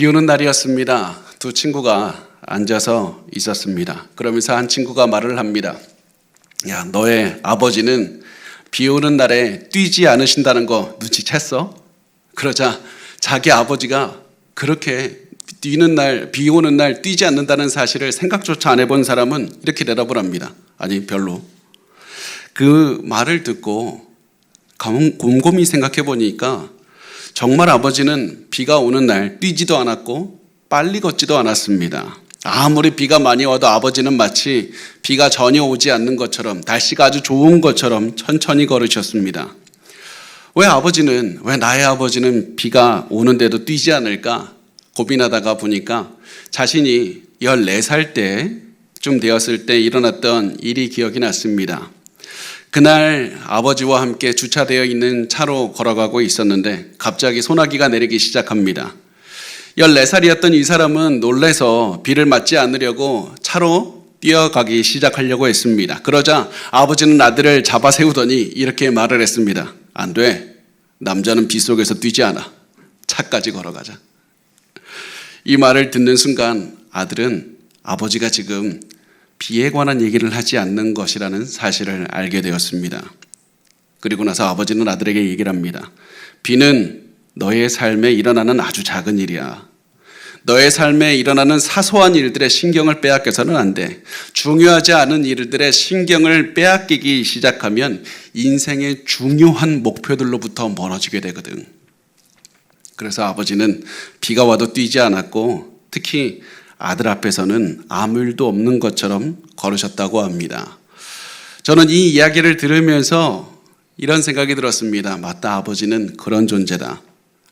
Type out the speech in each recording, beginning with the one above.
비 오는 날이었습니다. 두 친구가 앉아서 있었습니다. 그러면서 한 친구가 말을 합니다. 야, 너의 아버지는 비 오는 날에 뛰지 않으신다는 거 눈치챘어? 그러자 자기 아버지가 그렇게 뛰는 날, 비 오는 날 뛰지 않는다는 사실을 생각조차 안 해본 사람은 이렇게 대답을 합니다. 아니, 별로. 그 말을 듣고 곰- 곰곰이 생각해 보니까 정말 아버지는 비가 오는 날 뛰지도 않았고 빨리 걷지도 않았습니다. 아무리 비가 많이 와도 아버지는 마치 비가 전혀 오지 않는 것처럼 날씨가 아주 좋은 것처럼 천천히 걸으셨습니다. 왜 아버지는, 왜 나의 아버지는 비가 오는데도 뛰지 않을까 고민하다가 보니까 자신이 14살 때쯤 되었을 때 일어났던 일이 기억이 났습니다. 그날 아버지와 함께 주차되어 있는 차로 걸어가고 있었는데 갑자기 소나기가 내리기 시작합니다. 14살이었던 이 사람은 놀래서 비를 맞지 않으려고 차로 뛰어가기 시작하려고 했습니다. 그러자 아버지는 아들을 잡아 세우더니 이렇게 말을 했습니다. 안 돼. 남자는 비 속에서 뛰지 않아. 차까지 걸어가자. 이 말을 듣는 순간 아들은 아버지가 지금 비에 관한 얘기를 하지 않는 것이라는 사실을 알게 되었습니다. 그리고 나서 아버지는 아들에게 얘기를 합니다. 비는 너의 삶에 일어나는 아주 작은 일이야. 너의 삶에 일어나는 사소한 일들의 신경을 빼앗겨서는 안 돼. 중요하지 않은 일들의 신경을 빼앗기기 시작하면 인생의 중요한 목표들로부터 멀어지게 되거든. 그래서 아버지는 비가 와도 뛰지 않았고 특히 아들 앞에서는 아무 일도 없는 것처럼 걸으셨다고 합니다. 저는 이 이야기를 들으면서 이런 생각이 들었습니다. 맞다. 아버지는 그런 존재다.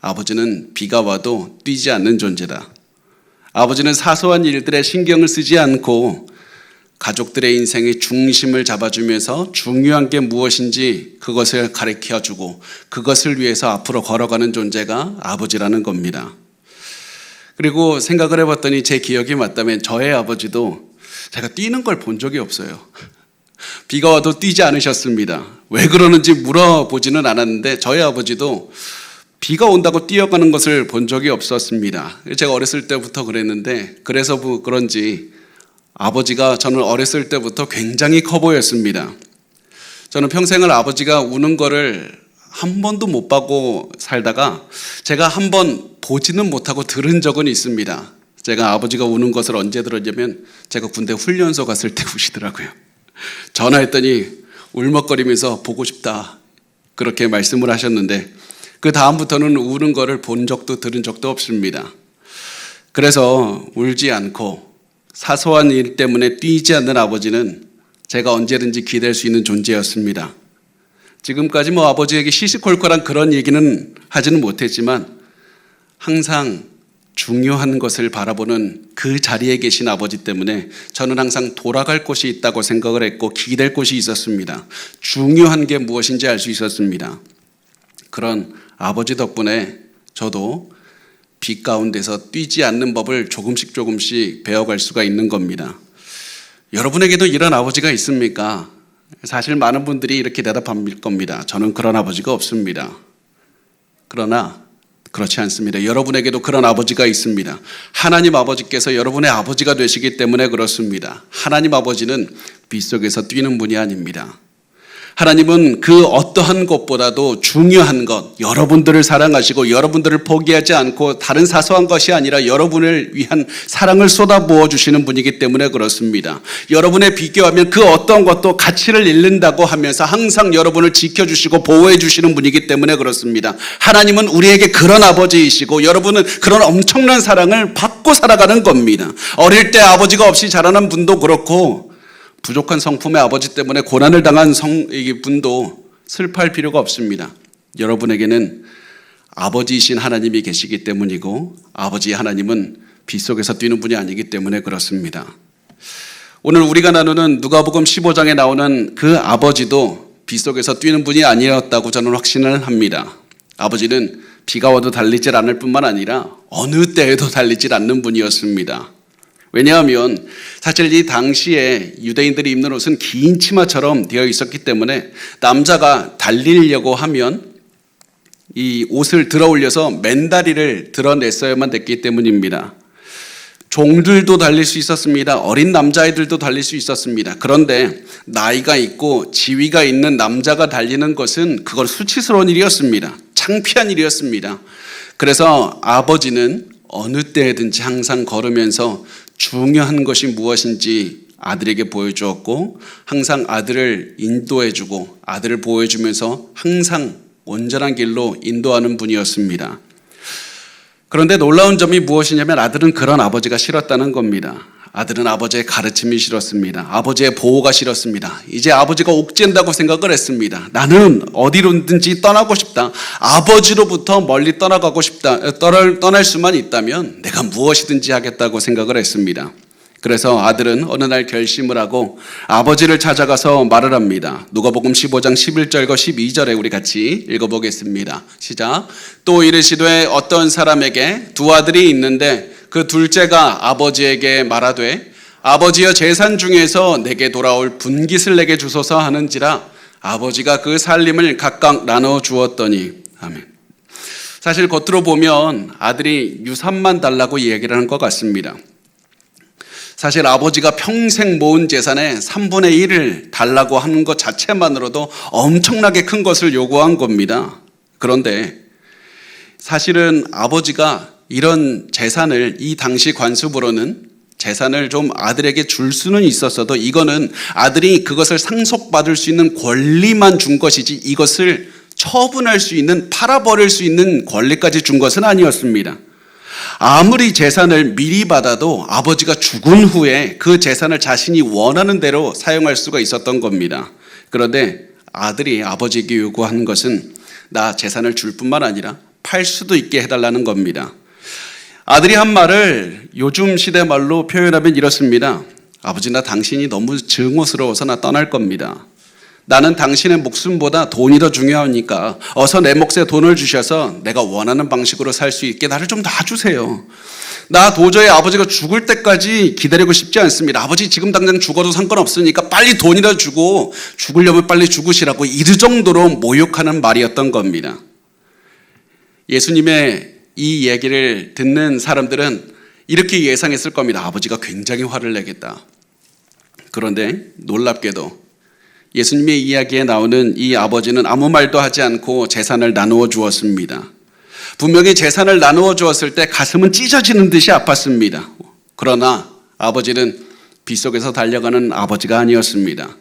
아버지는 비가 와도 뛰지 않는 존재다. 아버지는 사소한 일들에 신경을 쓰지 않고 가족들의 인생의 중심을 잡아주면서 중요한 게 무엇인지 그것을 가르쳐 주고 그것을 위해서 앞으로 걸어가는 존재가 아버지라는 겁니다. 그리고 생각을 해봤더니 제 기억이 맞다면 저의 아버지도 제가 뛰는 걸 본 적이 없어요. 비가 와도 뛰지 않으셨습니다. 왜 그러는지 물어보지는 않았는데 저희 아버지도 비가 온다고 뛰어가는 것을 본 적이 없었습니다. 제가 어렸을 때부터 그랬는데 그래서 그런지 아버지가 저는 어렸을 때부터 굉장히 커 보였습니다. 저는 평생을 아버지가 우는 거를 한 번도 못 보고 살다가 제가 한번 보지는 못하고 들은 적은 있습니다. 제가 아버지가 우는 것을 언제 들었냐면 제가 군대 훈련소 갔을 때 우시더라고요. 전화했더니 울먹거리면서 보고 싶다. 그렇게 말씀을 하셨는데 그 다음부터는 우는 거를 본 적도 들은 적도 없습니다. 그래서 울지 않고 사소한 일 때문에 뛰지 않는 아버지는 제가 언제든지 기댈 수 있는 존재였습니다. 지금까지 뭐 아버지에게 시시콜콜한 그런 얘기는 하지는 못했지만 항상 중요한 것을 바라보는 그 자리에 계신 아버지 때문에 저는 항상 돌아갈 곳이 있다고 생각을 했고 기댈 곳이 있었습니다. 중요한 게 무엇인지 알 수 있었습니다. 그런 아버지 덕분에 저도 빛 가운데서 뛰지 않는 법을 조금씩 조금씩 배워갈 수가 있는 겁니다. 여러분에게도 이런 아버지가 있습니까? 사실 많은 분들이 이렇게 대답할 겁니다. 저는 그런 아버지가 없습니다. 그러나 그렇지 않습니다. 여러분에게도 그런 아버지가 있습니다. 하나님 아버지께서 여러분의 아버지가 되시기 때문에 그렇습니다. 하나님 아버지는 빛 속에서 뛰는 분이 아닙니다. 하나님은 그 어떠한 것보다도 중요한 것, 여러분들을 사랑하시고 여러분들을 포기하지 않고 다른 사소한 것이 아니라 여러분을 위한 사랑을 쏟아부어 주시는 분이기 때문에 그렇습니다. 여러분에 비교하면 그 어떤 것도 가치를 잃는다고 하면서 항상 여러분을 지켜주시고 보호해 주시는 분이기 때문에 그렇습니다. 하나님은 우리에게 그런 아버지이시고 여러분은 그런 엄청난 사랑을 받고 살아가는 겁니다. 어릴 때 아버지가 없이 자라는 분도 그렇고 부족한 성품의 아버지 때문에 고난을 당한 성, 이 분도 슬퍼할 필요가 없습니다. 여러분에게는 아버지이신 하나님이 계시기 때문이고 아버지 하나님은 빛 속에서 뛰는 분이 아니기 때문에 그렇습니다. 오늘 우리가 나누는 누가복음 15장에 나오는 그 아버지도 빛 속에서 뛰는 분이 아니었다고 저는 확신을 합니다. 아버지는 비가 와도 달리질 않을 뿐만 아니라 어느 때에도 달리질 않는 분이었습니다. 왜냐하면 사실 이 당시에 유대인들이 입는 옷은 긴 치마처럼 되어 있었기 때문에 남자가 달리려고 하면 이 옷을 들어 올려서 맨다리를 드러냈어야만 됐기 때문입니다. 종들도 달릴 수 있었습니다. 어린 남자애들도 달릴 수 있었습니다. 그런데 나이가 있고 지위가 있는 남자가 달리는 것은 그건 수치스러운 일이었습니다. 창피한 일이었습니다. 그래서 아버지는 어느 때든지 항상 걸으면서 중요한 것이 무엇인지 아들에게 보여주었고 항상 아들을 인도해주고 아들을 보여주면서 항상 온전한 길로 인도하는 분이었습니다. 그런데 놀라운 점이 무엇이냐면 아들은 그런 아버지가 싫었다는 겁니다. 아들은 아버지의 가르침이 싫었습니다. 아버지의 보호가 싫었습니다. 이제 아버지가 옥죄한다고 생각을 했습니다. 나는 어디로든지 떠나고 싶다. 아버지로부터 멀리 떠나가고 싶다. 떠날, 떠날 수만 있다면 내가 무엇이든지 하겠다고 생각을 했습니다. 그래서 아들은 어느 날 결심을 하고 아버지를 찾아가서 말을 합니다. 누가복음 15장 11절과 12절에 우리 같이 읽어보겠습니다. 시작. 또 이르시되 어떤 사람에게 두 아들이 있는데 그 둘째가 아버지에게 말하되 아버지여 재산 중에서 내게 돌아올 분깃을 내게 주소서 하는지라 아버지가 그 살림을 각각 나눠 주었더니 아멘. 사실 겉으로 보면 아들이 유산만 달라고 얘기를 하는 것 같습니다. 사실 아버지가 평생 모은 재산의 3분의 1을 달라고 하는 것 자체만으로도 엄청나게 큰 것을 요구한 겁니다. 그런데 사실은 아버지가 이런 재산을 이 당시 관습으로는 재산을 좀 아들에게 줄 수는 있었어도 이거는 아들이 그것을 상속받을 수 있는 권리만 준 것이지 이것을 처분할 수 있는 팔아버릴 수 있는 권리까지 준 것은 아니었습니다. 아무리 재산을 미리 받아도 아버지가 죽은 후에 그 재산을 자신이 원하는 대로 사용할 수가 있었던 겁니다. 그런데 아들이 아버지에게 요구한 것은 나 재산을 줄 뿐만 아니라 팔 수도 있게 해달라는 겁니다. 아들이 한 말을 요즘 시대 말로 표현하면 이렇습니다. 아버지 나 당신이 너무 증오스러워서 나 떠날 겁니다. 나는 당신의 목숨보다 돈이 더 중요하니까 어서 내 몫에 돈을 주셔서 내가 원하는 방식으로 살 수 있게 나를 좀 놔주세요. 나 도저히 아버지가 죽을 때까지 기다리고 싶지 않습니다. 아버지 지금 당장 죽어도 상관없으니까 빨리 돈이라 주고 죽으려면 빨리 죽으시라고 이르 정도로 모욕하는 말이었던 겁니다. 예수님의 이 얘기를 듣는 사람들은 이렇게 예상했을 겁니다. 아버지가 굉장히 화를 내겠다. 그런데 놀랍게도 예수님의 이야기에 나오는 이 아버지는 아무 말도 하지 않고 재산을 나누어 주었습니다. 분명히 재산을 나누어 주었을 때 가슴은 찢어지는 듯이 아팠습니다. 그러나 아버지는 빗속에서 달려가는 아버지가 아니었습니다.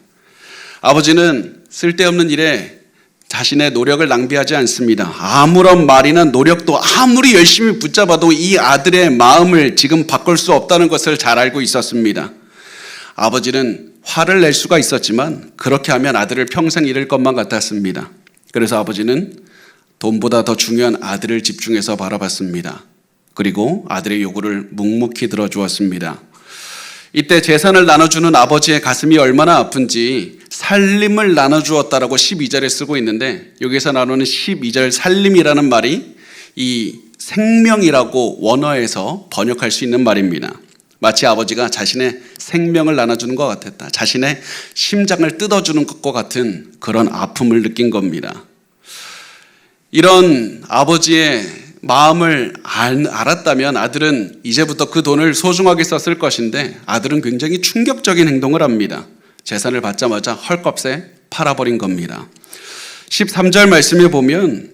아버지는 쓸데없는 일에 자신의 노력을 낭비하지 않습니다. 아무런 말이나 노력도 아무리 열심히 붙잡아도 이 아들의 마음을 지금 바꿀 수 없다는 것을 잘 알고 있었습니다. 아버지는 화를 낼 수가 있었지만 그렇게 하면 아들을 평생 잃을 것만 같았습니다. 그래서 아버지는 돈보다 더 중요한 아들을 집중해서 바라봤습니다. 그리고 아들의 요구를 묵묵히 들어주었습니다. 이때 재산을 나눠주는 아버지의 가슴이 얼마나 아픈지 살림을 나눠주었다라고 12절에 쓰고 있는데 여기서 나누는 12절 살림이라는 말이 이 생명이라고 원어에서 번역할 수 있는 말입니다. 마치 아버지가 자신의 생명을 나눠주는 것 같았다. 자신의 심장을 뜯어주는 것과 같은 그런 아픔을 느낀 겁니다. 이런 아버지의 마음을 알았다면 아들은 이제부터 그 돈을 소중하게 썼을 것인데 아들은 굉장히 충격적인 행동을 합니다. 재산을 받자마자 헐값에 팔아버린 겁니다. 13절 말씀에 보면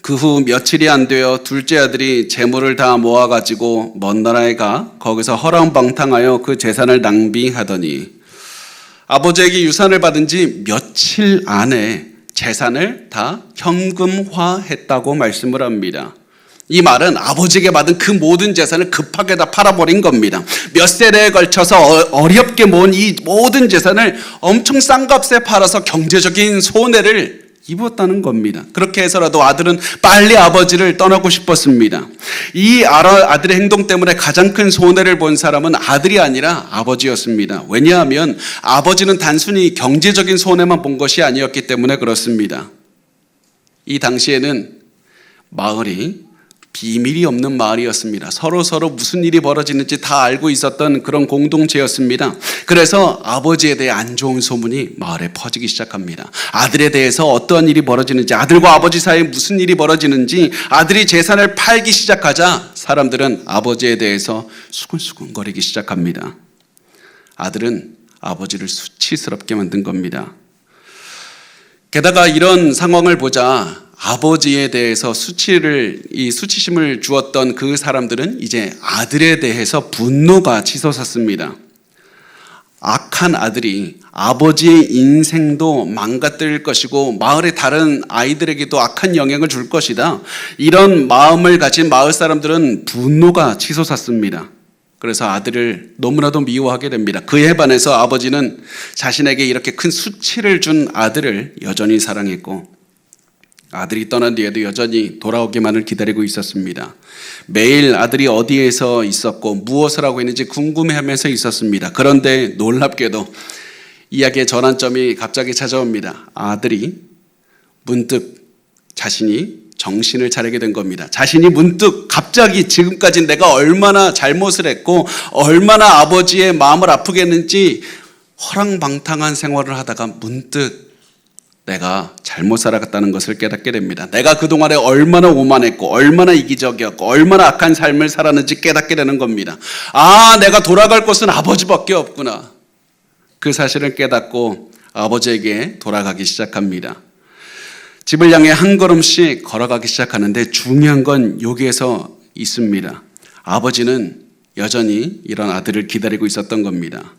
그 후 며칠이 안 되어 둘째 아들이 재물을 다 모아가지고 먼 나라에 가 거기서 허랑방탕하여 그 재산을 낭비하더니 아버지에게 유산을 받은 지 며칠 안에 재산을 다 현금화했다고 말씀을 합니다. 이 말은 아버지에게 받은 그 모든 재산을 급하게 다 팔아버린 겁니다. 몇 세대에 걸쳐서 어, 어렵게 모은 이 모든 재산을 엄청 싼 값에 팔아서 경제적인 손해를 입었다는 겁니다. 그렇게 해서라도 아들은 빨리 아버지를 떠나고 싶었습니다. 이 아들의 행동 때문에 가장 큰 손해를 본 사람은 아들이 아니라 아버지였습니다. 왜냐하면 아버지는 단순히 경제적인 손해만 본 것이 아니었기 때문에 그렇습니다. 이 당시에는 마을이 비밀이 없는 마을이었습니다. 서로 서로 무슨 일이 벌어지는지 다 알고 있었던 그런 공동체였습니다. 그래서 아버지에 대해 안 좋은 소문이 마을에 퍼지기 시작합니다. 아들에 대해서 어떠한 일이 벌어지는지, 아들과 아버지 사이에 무슨 일이 벌어지는지, 아들이 재산을 팔기 시작하자 사람들은 아버지에 대해서 수근수근거리기 시작합니다. 아들은 아버지를 수치스럽게 만든 겁니다. 게다가 이런 상황을 보자 아버지에 대해서 수치를 이 수치심을 주었던 그 사람들은 이제 아들에 대해서 분노가 치솟았습니다. 악한 아들이 아버지의 인생도 망가뜨릴 것이고 마을의 다른 아이들에게도 악한 영향을 줄 것이다. 이런 마음을 가진 마을 사람들은 분노가 치솟았습니다. 그래서 아들을 너무나도 미워하게 됩니다. 그에 반해서 아버지는 자신에게 이렇게 큰 수치를 준 아들을 여전히 사랑했고 아들이 떠난 뒤에도 여전히 돌아오기만을 기다리고 있었습니다. 매일 아들이 어디에서 있었고 무엇을 하고 있는지 궁금해하면서 있었습니다. 그런데 놀랍게도 이야기의 전환점이 갑자기 찾아옵니다. 아들이 문득 자신이 정신을 차리게 된 겁니다. 자신이 문득 갑자기 지금까지 내가 얼마나 잘못을 했고 얼마나 아버지의 마음을 아프게 했는지 허랑방탕한 생활을 하다가 문득 내가 잘못 살아갔다는 것을 깨닫게 됩니다. 내가 그동안에 얼마나 오만했고, 얼마나 이기적이었고, 얼마나 악한 삶을 살았는지 깨닫게 되는 겁니다. 아, 내가 돌아갈 곳은 아버지밖에 없구나. 그 사실을 깨닫고 아버지에게 돌아가기 시작합니다. 집을 향해 한 걸음씩 걸어가기 시작하는데 중요한 건 여기에서 있습니다. 아버지는 여전히 이런 아들을 기다리고 있었던 겁니다.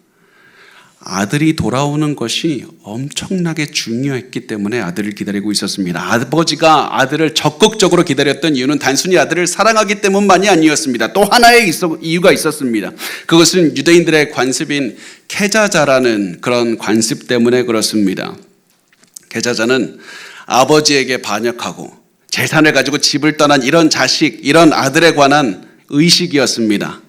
아들이 돌아오는 것이 엄청나게 중요했기 때문에 아들을 기다리고 있었습니다. 아버지가 아들을 적극적으로 기다렸던 이유는 단순히 아들을 사랑하기 때문만이 아니었습니다. 또 하나의 이유가 있었습니다. 그것은 유대인들의 관습인 케자자라는 그런 관습 때문에 그렇습니다. 케자자는 아버지에게 반역하고 재산을 가지고 집을 떠난 이런 자식, 이런 아들에 관한 의식이었습니다.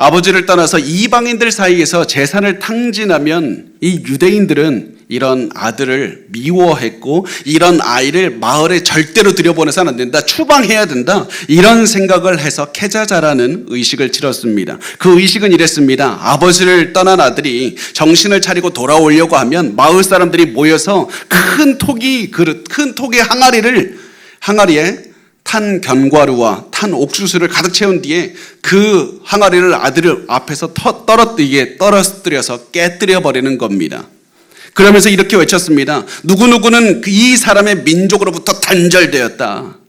아버지를 떠나서 이방인들 사이에서 재산을 탕진하면 이 유대인들은 이런 아들을 미워했고 이런 아이를 마을에 절대로 들여보내서는 안 된다. 추방해야 된다. 이런 생각을 해서 케자자라는 의식을 치렀습니다. 그 의식은 이랬습니다. 아버지를 떠난 아들이 정신을 차리고 돌아오려고 하면 마을 사람들이 모여서 큰 토기 그릇, 큰 토기 항아리를 항아리에 탄 견과류와 탄 옥수수를 가득 채운 뒤에 그 항아리를 아들 앞에서 떨어뜨리게 떨어뜨려서 깨뜨려 버리는 겁니다. 그러면서 이렇게 외쳤습니다. 누구누구는 이 사람의 민족으로부터 단절되었다.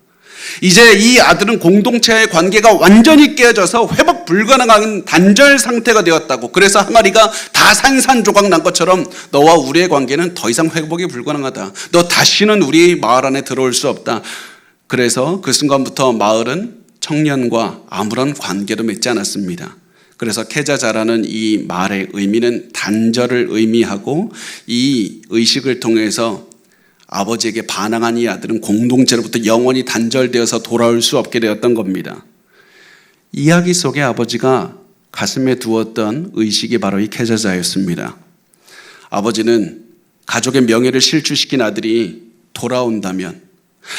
이제 이 아들은 공동체의 관계가 완전히 깨져서 회복 불가능한 단절 상태가 되었다고. 그래서 항아리가 다 산산조각 난 것처럼 너와 우리의 관계는 더 이상 회복이 불가능하다. 너 다시는 우리 마을 안에 들어올 수 없다. 그래서 그 순간부터 마을은 청년과 아무런 관계도 맺지 않았습니다. 그래서 케자자라는 이 말의 의미는 단절을 의미하고 이 의식을 통해서 아버지에게 반항한 이 아들은 공동체로부터 영원히 단절되어서 돌아올 수 없게 되었던 겁니다. 이야기 속에 아버지가 가슴에 두었던 의식이 바로 이 케자자였습니다. 아버지는 가족의 명예를 실추시킨 아들이 돌아온다면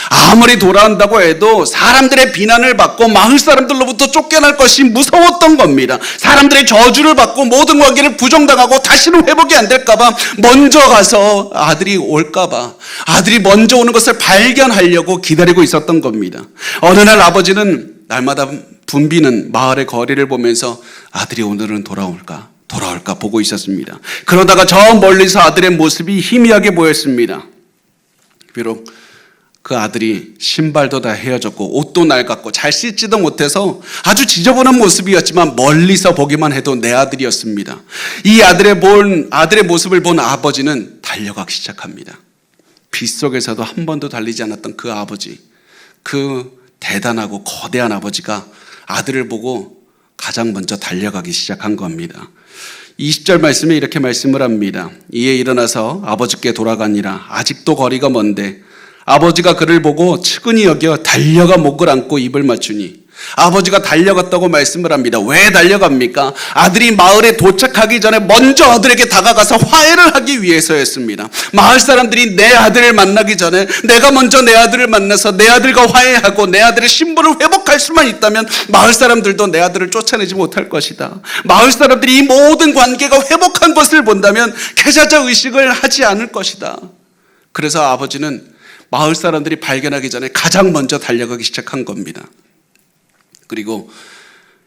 아무리 돌아온다고 해도 사람들의 비난을 받고 마을 사람들로부터 쫓겨날 것이 무서웠던 겁니다. 사람들의 저주를 받고 모든 관계를 부정당하고 다시는 회복이 안 될까봐 먼저 가서 아들이 올까봐 아들이 먼저 오는 것을 발견하려고 기다리고 있었던 겁니다. 어느 날 아버지는 날마다 붐비는 마을의 거리를 보면서 아들이 오늘은 돌아올까? 돌아올까 보고 있었습니다. 그러다가 저 멀리서 아들의 모습이 희미하게 보였습니다. 비록 그 아들이 신발도 다 헤어졌고 옷도 낡았고 잘 씻지도 못해서 아주 지저분한 모습이었지만 멀리서 보기만 해도 내 아들이었습니다. 이 아들의 본 아들의 모습을 본 아버지는 달려가기 시작합니다. 빗속에서도 한 번도 달리지 않았던 그 아버지, 그 대단하고 거대한 아버지가 아들을 보고 가장 먼저 달려가기 시작한 겁니다. 20절 말씀에 이렇게 말씀을 합니다. 이에 일어나서 아버지께 돌아가니라 아직도 거리가 먼데 아버지가 그를 보고 측은히 여겨 달려가 목을 안고 입을 맞추니 아버지가 달려갔다고 말씀을 합니다. 왜 달려갑니까? 아들이 마을에 도착하기 전에 먼저 아들에게 다가가서 화해를 하기 위해서였습니다. 마을 사람들이 내 아들을 만나기 전에 내가 먼저 내 아들을 만나서 내 아들과 화해하고 내 아들의 신분을 회복할 수만 있다면 마을 사람들도 내 아들을 쫓아내지 못할 것이다. 마을 사람들이 이 모든 관계가 회복한 것을 본다면 계좌자 의식을 하지 않을 것이다. 그래서 아버지는 마을 사람들이 발견하기 전에 가장 먼저 달려가기 시작한 겁니다. 그리고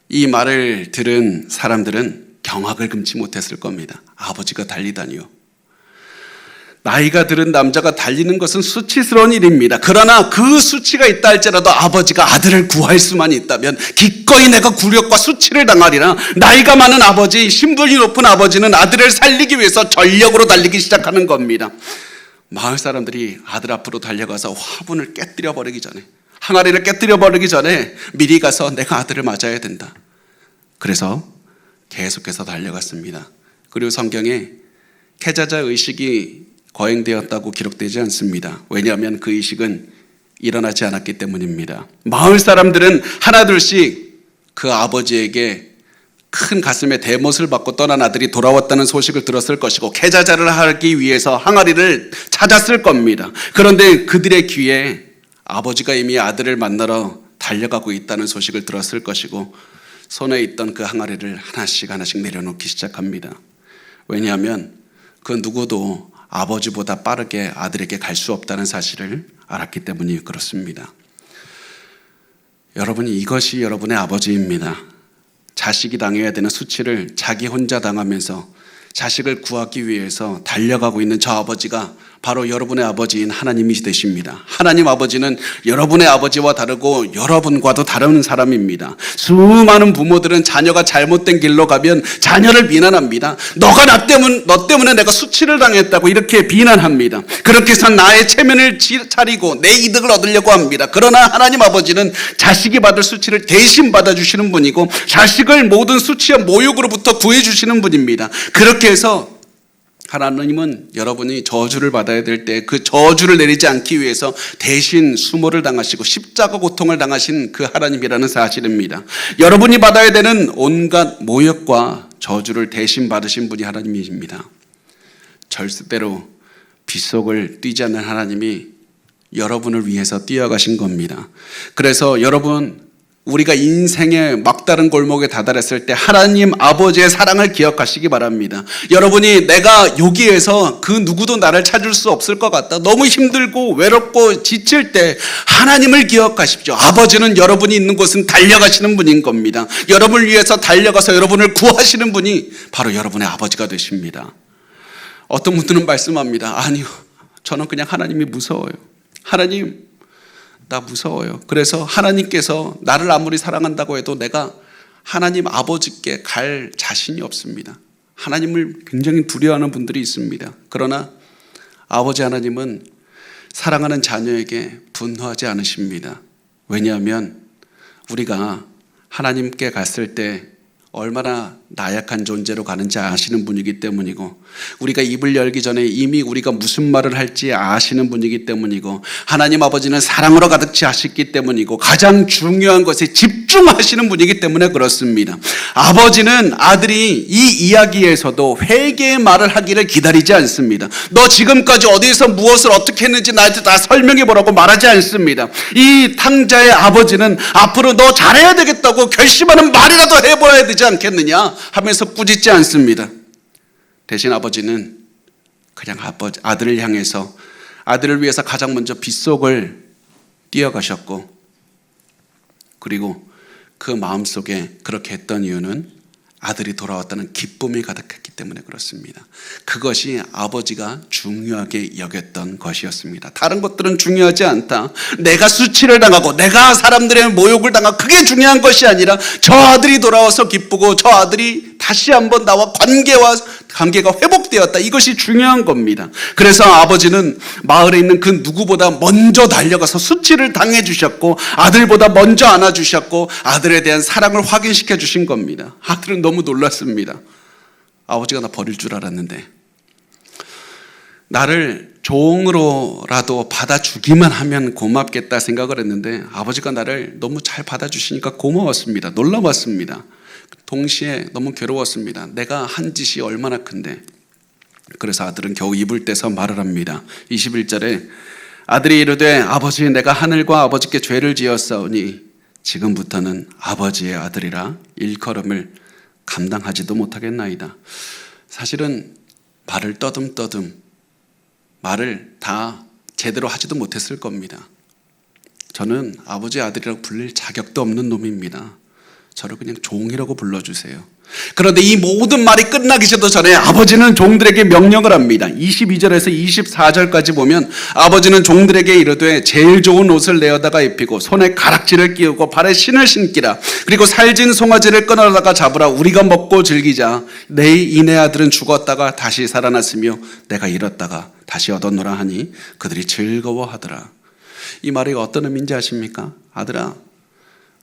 이 말을 들은 사람들은 경악을 금치 못했을 겁니다. 아버지가 달리다니요. 나이가 들은 남자가 달리는 것은 수치스러운 일입니다. 그러나 그 수치가 있다 할지라도 아버지가 아들을 구할 수만 있다면 기꺼이 내가 굴욕과 수치를 당하리라. 나이가 많은 아버지, 신분이 높은 아버지는 아들을 살리기 위해서 전력으로 달리기 시작하는 겁니다. 마을 사람들이 아들 앞으로 달려가서 화분을 깨뜨려 버리기 전에 항아리를 깨뜨려 버리기 전에 미리 가서 내가 아들을 맞아야 된다. 그래서 계속해서 달려갔습니다. 그리고 성경에 패자자 의식이 거행되었다고 기록되지 않습니다. 왜냐하면 그 의식은 일어나지 않았기 때문입니다. 마을 사람들은 하나둘씩 그 아버지에게 큰 가슴에 대못을 받고 떠난 아들이 돌아왔다는 소식을 들었을 것이고 계자자를 하기 위해서 항아리를 찾았을 겁니다. 그런데 그들의 귀에 아버지가 이미 아들을 만나러 달려가고 있다는 소식을 들었을 것이고 손에 있던 그 항아리를 하나씩 하나씩 내려놓기 시작합니다. 왜냐하면 그 누구도 아버지보다 빠르게 아들에게 갈 수 없다는 사실을 알았기 때문이 그렇습니다. 여러분이 이것이 여러분의 아버지입니다. 자식이 당해야 되는 수치를 자기 혼자 당하면서 자식을 구하기 위해서 달려가고 있는 저 아버지가 바로 여러분의 아버지인 하나님이 되십니다. 하나님 아버지는 여러분의 아버지와 다르고 여러분과도 다른 사람입니다. 수많은 부모들은 자녀가 잘못된 길로 가면 자녀를 비난합니다. 너가 나 때문, 너 때문에 내가 수치를 당했다고 이렇게 비난합니다. 그렇게 해서 나의 체면을 차리고 내 이득을 얻으려고 합니다. 그러나 하나님 아버지는 자식이 받을 수치를 대신 받아 주시는 분이고 자식을 모든 수치와 모욕으로부터 구해 주시는 분입니다. 그렇게 해서 하나님은 여러분이 저주를 받아야 될 때 그 저주를 내리지 않기 위해서 대신 수모를 당하시고 십자가 고통을 당하신 그 하나님이라는 사실입니다. 여러분이 받아야 되는 온갖 모욕과 저주를 대신 받으신 분이 하나님이십니다. 절대로 빗속을 뛰지 않는 하나님이 여러분을 위해서 뛰어가신 겁니다. 그래서 여러분 우리가 인생의 막다른 골목에 다다랐을 때 하나님 아버지의 사랑을 기억하시기 바랍니다. 여러분이 내가 여기에서 그 누구도 나를 찾을 수 없을 것 같다. 너무 힘들고 외롭고 지칠 때 하나님을 기억하십시오. 아버지는 여러분이 있는 곳은 달려가시는 분인 겁니다. 여러분을 위해서 달려가서 여러분을 구하시는 분이 바로 여러분의 아버지가 되십니다. 어떤 분들은 말씀합니다. 아니요. 저는 그냥 하나님이 무서워요. 하나님, 나 무서워요. 그래서 하나님께서 나를 아무리 사랑한다고 해도 내가 하나님 아버지께 갈 자신이 없습니다. 하나님을 굉장히 두려워하는 분들이 있습니다. 그러나 아버지 하나님은 사랑하는 자녀에게 분노하지 않으십니다. 왜냐하면 우리가 하나님께 갔을 때 얼마나 나약한 존재로 가는지 아시는 분이기 때문이고 우리가 입을 열기 전에 이미 우리가 무슨 말을 할지 아시는 분이기 때문이고 하나님 아버지는 사랑으로 가득 차셨기 때문이고 가장 중요한 것에 집중하시는 분이기 때문에 그렇습니다. 아버지는 아들이 이 이야기에서도 회개의 말을 하기를 기다리지 않습니다. 너 지금까지 어디서 무엇을 어떻게 했는지 나한테 다 설명해 보라고 말하지 않습니다. 이 탕자의 아버지는 앞으로 너 잘해야 되겠다고 결심하는 말이라도 해보아야 되지 않겠느냐 하면서 꾸짖지 않습니다. 대신 아버지는 그냥 아버지, 아들을 향해서 아들을 위해서 가장 먼저 빗속을 뛰어가셨고 그리고 그 마음속에 그렇게 했던 이유는 아들이 돌아왔다는 기쁨이 가득했기 때문에 그렇습니다. 그것이 아버지가 중요하게 여겼던 것이었습니다. 다른 것들은 중요하지 않다. 내가 수치를 당하고 내가 사람들의 모욕을 당하고 그게 중요한 것이 아니라 저 아들이 돌아와서 기쁘고 저 아들이 다시 한번 나와 관계와 관계가 회복되었다. 이것이 중요한 겁니다. 그래서 아버지는 마을에 있는 그 누구보다 먼저 달려가서 수치를 당해 주셨고 아들보다 먼저 안아 주셨고 아들에 대한 사랑을 확인시켜 주신 겁니다. 아들은 너무 놀랐습니다. 아버지가 나 버릴 줄 알았는데. 나를 종으로라도 받아주기만 하면 고맙겠다 생각을 했는데 아버지가 나를 너무 잘 받아주시니까 고마웠습니다. 놀라웠습니다. 동시에 너무 괴로웠습니다. 내가 한 짓이 얼마나 큰데. 그래서 아들은 겨우 입을 떼서 말을 합니다. 21절에 아들이 이르되 아버지 내가 하늘과 아버지께 죄를 지었사오니 지금부터는 아버지의 아들이라 일컬음을 감당하지도 못하겠나이다. 사실은 말을 떠듬떠듬 말을 다 제대로 하지도 못했을 겁니다. 저는 아버지 아들이라고 불릴 자격도 없는 놈입니다. 저를 그냥 종이라고 불러주세요. 그런데 이 모든 말이 끝나기 전에 아버지는 종들에게 명령을 합니다. 22절에서 24절까지 보면 아버지는 종들에게 이르되 제일 좋은 옷을 내어다가 입히고 손에 가락지를 끼우고 발에 신을 신기라. 그리고 살진 송아지를 끊어다가 잡으라. 우리가 먹고 즐기자. 내 이내 아들은 죽었다가 다시 살아났으며 내가 잃었다가 다시 얻었노라 하니 그들이 즐거워하더라. 이 말이 어떤 의미인지 아십니까? 아들아,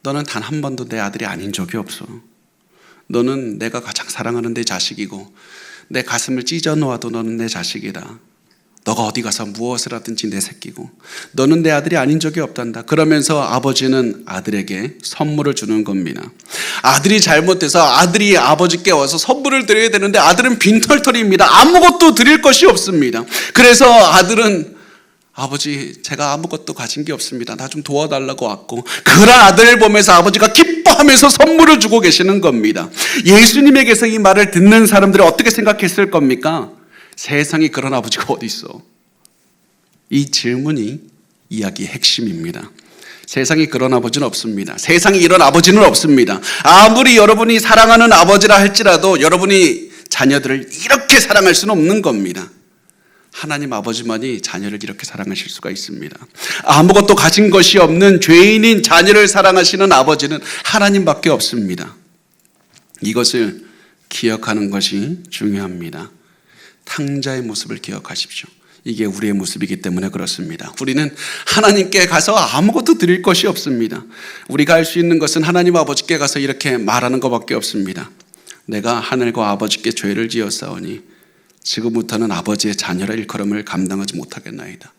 너는 단 한 번도 내 아들이 아닌 적이 없어. 너는 내가 가장 사랑하는 내 자식이고 내 가슴을 찢어 놓아도 너는 내 자식이다. 너가 어디 가서 무엇을 하든지 내 새끼고 너는 내 아들이 아닌 적이 없단다. 그러면서 아버지는 아들에게 선물을 주는 겁니다. 아들이 잘못돼서 아들이 아버지께 와서 선물을 드려야 되는데 아들은 빈털털입니다. 아무것도 드릴 것이 없습니다. 그래서 아들은 아버지, 제가 아무것도 가진 게 없습니다. 나 좀 도와달라고 왔고, 그런 아들을 보면서 아버지가 기뻐하면서 선물을 주고 계시는 겁니다. 예수님에게서 이 말을 듣는 사람들이 어떻게 생각했을 겁니까? 세상에 그런 아버지가 어디 있어? 이 질문이 이야기의 핵심입니다. 세상에 그런 아버지는 없습니다. 세상에 이런 아버지는 없습니다. 아무리 여러분이 사랑하는 아버지라 할지라도 여러분이 자녀들을 이렇게 사랑할 수는 없는 겁니다. 하나님 아버지만이 자녀를 이렇게 사랑하실 수가 있습니다. 아무것도 가진 것이 없는 죄인인 자녀를 사랑하시는 아버지는 하나님밖에 없습니다. 이것을 기억하는 것이 중요합니다. 탕자의 모습을 기억하십시오. 이게 우리의 모습이기 때문에 그렇습니다. 우리는 하나님께 가서 아무것도 드릴 것이 없습니다. 우리가 할 수 있는 것은 하나님 아버지께 가서 이렇게 말하는 것밖에 없습니다. 내가 하늘과 아버지께 죄를 지었사오니 지금부터는 아버지의 자녀라 일컬음을 감당하지 못하겠나이다.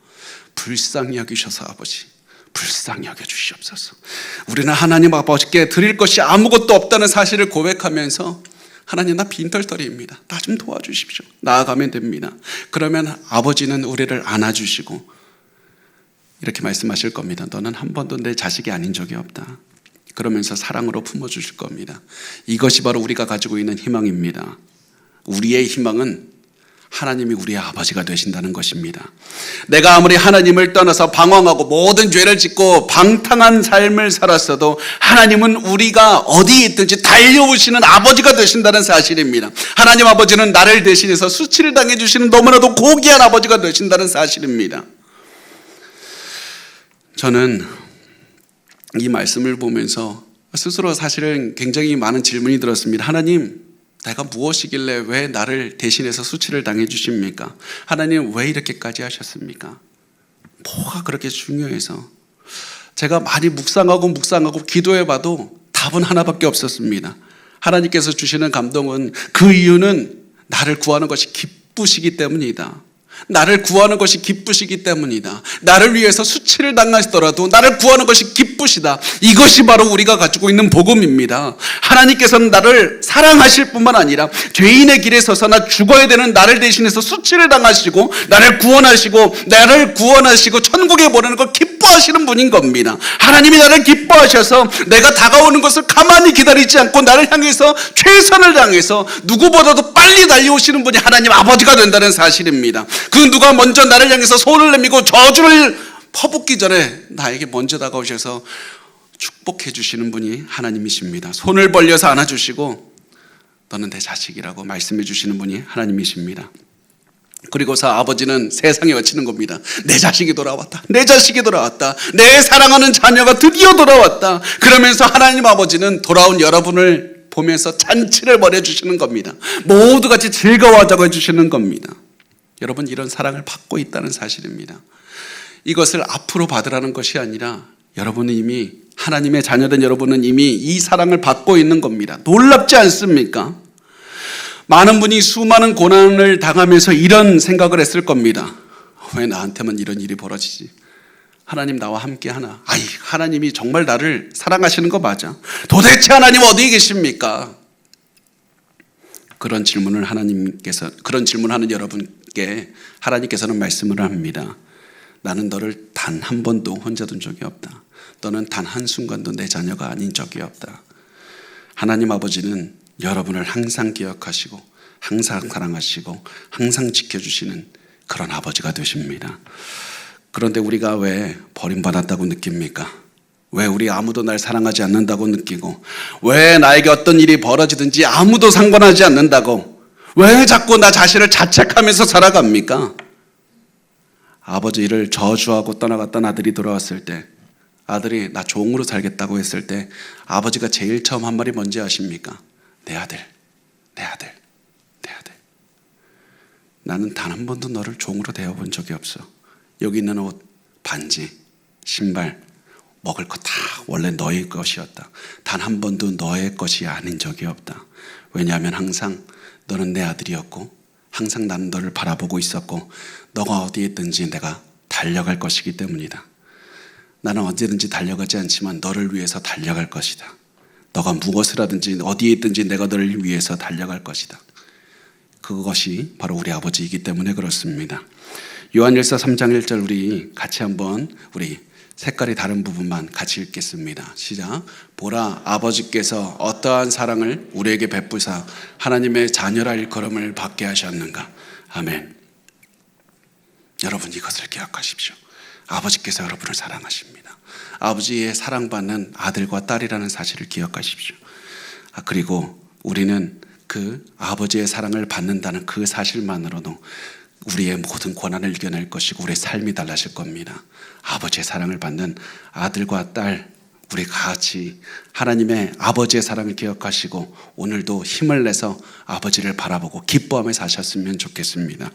불쌍히 여기셔서 아버지, 불쌍히 여겨 주시옵소서. 우리는 하나님 아버지께 드릴 것이 아무것도 없다는 사실을 고백하면서 하나님 나 빈털터리입니다. 나 좀 도와주십시오. 나아가면 됩니다. 그러면 아버지는 우리를 안아주시고 이렇게 말씀하실 겁니다. 너는 한 번도 내 자식이 아닌 적이 없다. 그러면서 사랑으로 품어주실 겁니다. 이것이 바로 우리가 가지고 있는 희망입니다. 우리의 희망은 하나님이 우리의 아버지가 되신다는 것입니다. 내가 아무리 하나님을 떠나서 방황하고 모든 죄를 짓고 방탕한 삶을 살았어도 하나님은 우리가 어디에 있든지 달려오시는 아버지가 되신다는 사실입니다. 하나님 아버지는 나를 대신해서 수치를 당해 주시는 너무나도 고귀한 아버지가 되신다는 사실입니다. 저는 이 말씀을 보면서 스스로 사실은 굉장히 많은 질문이 들었습니다. 하나님, 내가 무엇이길래 왜 나를 대신해서 수치를 당해 주십니까? 하나님 왜 이렇게까지 하셨습니까? 뭐가 그렇게 중요해서 제가 많이 묵상하고 묵상하고 기도해 봐도 답은 하나밖에 없었습니다. 하나님께서 주시는 감동은 그 이유는 나를 구하는 것이 기쁘시기 때문이다. 나를 구하는 것이 기쁘시기 때문이다. 나를 위해서 수치를 당하시더라도 나를 구하는 것이 기쁘시다. 이것이 바로 우리가 가지고 있는 복음입니다. 하나님께서는 나를 사랑하실 뿐만 아니라 죄인의 길에 서서 나 죽어야 되는 나를 대신해서 수치를 당하시고 나를 구원하시고 나를 구원하시고 천국에 보내는 걸 기뻐하시는 분인 겁니다. 하나님이 나를 기뻐하셔서 내가 다가오는 것을 가만히 기다리지 않고 나를 향해서 최선을 당해서 누구보다도 빨리 달려오시는 분이 하나님 아버지가 된다는 사실입니다. 그 누가 먼저 나를 향해서 손을 내밀고 저주를 퍼붓기 전에 나에게 먼저 다가오셔서 축복해 주시는 분이 하나님이십니다. 손을 벌려서 안아주시고 너는 내 자식이라고 말씀해 주시는 분이 하나님이십니다. 그리고서 아버지는 세상에 외치는 겁니다. 내 자식이 돌아왔다. 내 자식이 돌아왔다. 내 사랑하는 자녀가 드디어 돌아왔다. 그러면서 하나님 아버지는 돌아온 여러분을 보면서 잔치를 벌여주시는 겁니다. 모두 같이 즐거워하자고 해주시는 겁니다. 여러분 이런 사랑을 받고 있다는 사실입니다. 이것을 앞으로 받으라는 것이 아니라 여러분은 이미 하나님의 자녀된 여러분은 이미 이 사랑을 받고 있는 겁니다. 놀랍지 않습니까? 많은 분이 수많은 고난을 당하면서 이런 생각을 했을 겁니다. 왜 나한테만 이런 일이 벌어지지? 하나님 나와 함께 하나? 아이, 하나님이 정말 나를 사랑하시는 거 맞아? 도대체 하나님 어디에 계십니까? 그런 질문을 하나님께서 그런 질문하는 여러분 께 하나님께서는 말씀을 합니다. 나는 너를 단 한 번도 혼자 둔 적이 없다. 너는 단 한 순간도 내 자녀가 아닌 적이 없다. 하나님 아버지는 여러분을 항상 기억하시고 항상 사랑하시고 항상 지켜주시는 그런 아버지가 되십니다. 그런데 우리가 왜 버림받았다고 느낍니까? 왜 우리 아무도 날 사랑하지 않는다고 느끼고 왜 나에게 어떤 일이 벌어지든지 아무도 상관하지 않는다고 왜 자꾸 나 자신을 자책하면서 살아갑니까? 아버지를 저주하고 떠나갔던 아들이 돌아왔을 때 아들이 나 종으로 살겠다고 했을 때 아버지가 제일 처음 한 말이 뭔지 아십니까? 내 아들, 내 아들, 내 아들. 나는 단 한 번도 너를 종으로 대해본 적이 없어. 여기 있는 옷, 반지, 신발, 먹을 거 다 원래 너의 것이었다. 단 한 번도 너의 것이 아닌 적이 없다. 왜냐하면 항상 너는 내 아들이었고 항상 나는 너를 바라보고 있었고 너가 어디에 있든지 내가 달려갈 것이기 때문이다. 나는 언제든지 달려가지 않지만 너를 위해서 달려갈 것이다. 너가 무엇을 하든지 어디에 있든지 내가 너를 위해서 달려갈 것이다. 그것이 바로 우리 아버지이기 때문에 그렇습니다. 요한일서 3장 1절 우리 같이 한번 우리 색깔이 다른 부분만 같이 읽겠습니다. 시작. 보라 아버지께서 어떠한 사랑을 우리에게 베푸사 하나님의 자녀라 일컬음을 받게 하셨는가. 아멘. 여러분 이것을 기억하십시오. 아버지께서 여러분을 사랑하십니다. 아버지의 사랑받는 아들과 딸이라는 사실을 기억하십시오. 아, 그리고 우리는 그 아버지의 사랑을 받는다는 그 사실만으로도 우리의 모든 고난을 이겨낼 것이고 우리의 삶이 달라질 겁니다. 아버지의 사랑을 받는 아들과 딸 우리 같이 하나님의 아버지의 사랑을 기억하시고 오늘도 힘을 내서 아버지를 바라보고 기뻐하며 사셨으면 좋겠습니다.